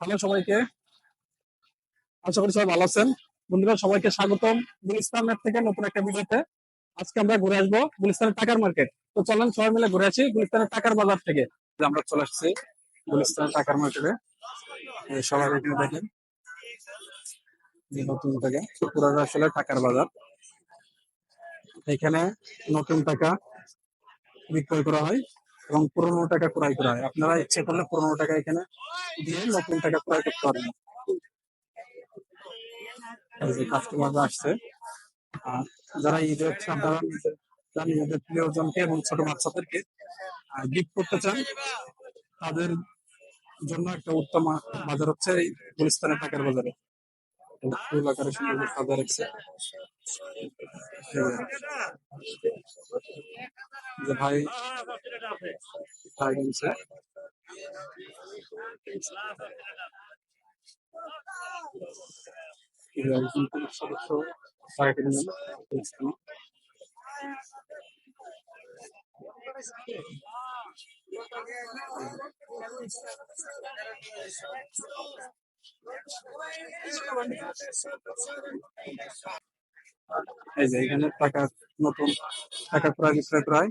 Hello সবাইকে। আশা করি সবাই ভালো আছেন। বন্ধুরা, সবাইকে স্বাগতম গুলিস্তানের থেকে নতুন একটা ভিডিওতে। আজকে আমরা ঘুরে আসব গুলিস্তানের টাকার মার্কেট। তো চলেন সবাই মিলে ঘুরে আসি গুলিস্তানের টাকার বাজার থেকে। আমরা চলে আসছি গুলিস্তানের টাকার মার্কেটে। সবাই এখানে দেখেন। নতুন টাকা। পুরো আসলে টাকার বাজার। এখানে নতুন টাকা বিক্রয় করা হয়। এবং পুরোনো টাকা ক্রয় করা হয়। আপনারা ইচ্ছে করলে পুরোনো টাকা এখানে দিয়ে নতুন টাকা ক্রয় করতে পারবেন এই যে কাস্টমাররা আসছে। যারা ঈদে হচ্ছে আপনারা নিজেদের প্রিয়জনকে এবং ছোট বাচ্চাদেরকে গিফট করতে চান, তাদের জন্য একটা উত্তম বাজার হচ্ছে এই গুলিস্তানের টাকার বাজারে। ফুল আকারে যে ভাই এই যে এখানে টাকা নতুন টাকা ক্রয় বিক্রয় প্রায়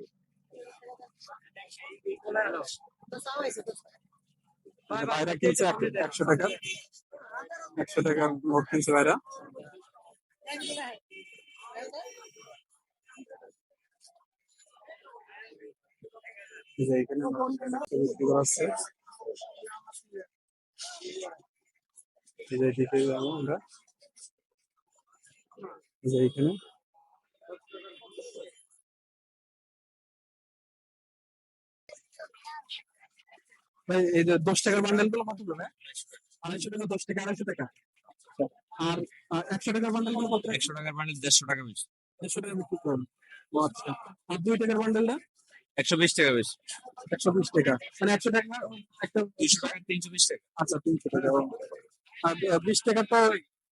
কিনছে একশো টাকা। একশো টাকার নোট কিনছে যাব আমরা এখানে। ভাই এই যে দশ টাকার বান্ডেলগুলো কত করে? আড়াইশো টাকা দশ টাকা আড়াইশো টাকা। আর একশো টাকার বান্ডেলগুলো কত? একশো টাকার বান্ডিল দেড়শো টাকা বেশি দেড়শো টাকা বিক্রি করেন। ও আচ্ছা। আর দুই টাকার বান্ডেলটা একশো বিশ টাকা বেশি একশো বিশ টাকা। মানে একশো টাকা একটা দুশো টাকা তিনশো বিশ টাকা। আচ্ছা তিনশো টাকা। আর বিশ টাকা তো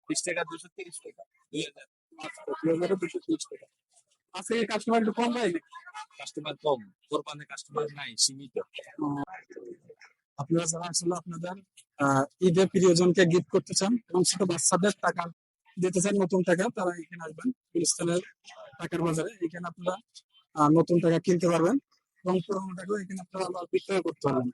বিশ টাকা দুশো তিরিশ টাকা। দুই হাজার। আচ্ছা, দুই হাজার দুশো তিরিশ টাকা। আজকে কাস্টমার একটু কম ভাই কাস্টমার কম কোরবানের কাস্টমার নাই সীমিত। আপনারা যারা আসলে আপনাদের ঈদে প্রিয়জনকে গিফট করতে চান এবং ছোট বাচ্চাদের টাকা দিতে চান নতুন টাকা তারা এখানে আসবেন গুলিস্তানের টাকার বাজারে। এখানে আপনারা নতুন টাকা কিনতে পারবেন এবং পুরোনো টাকা এখানে আপনারা বিক্রয় করতে পারবেন।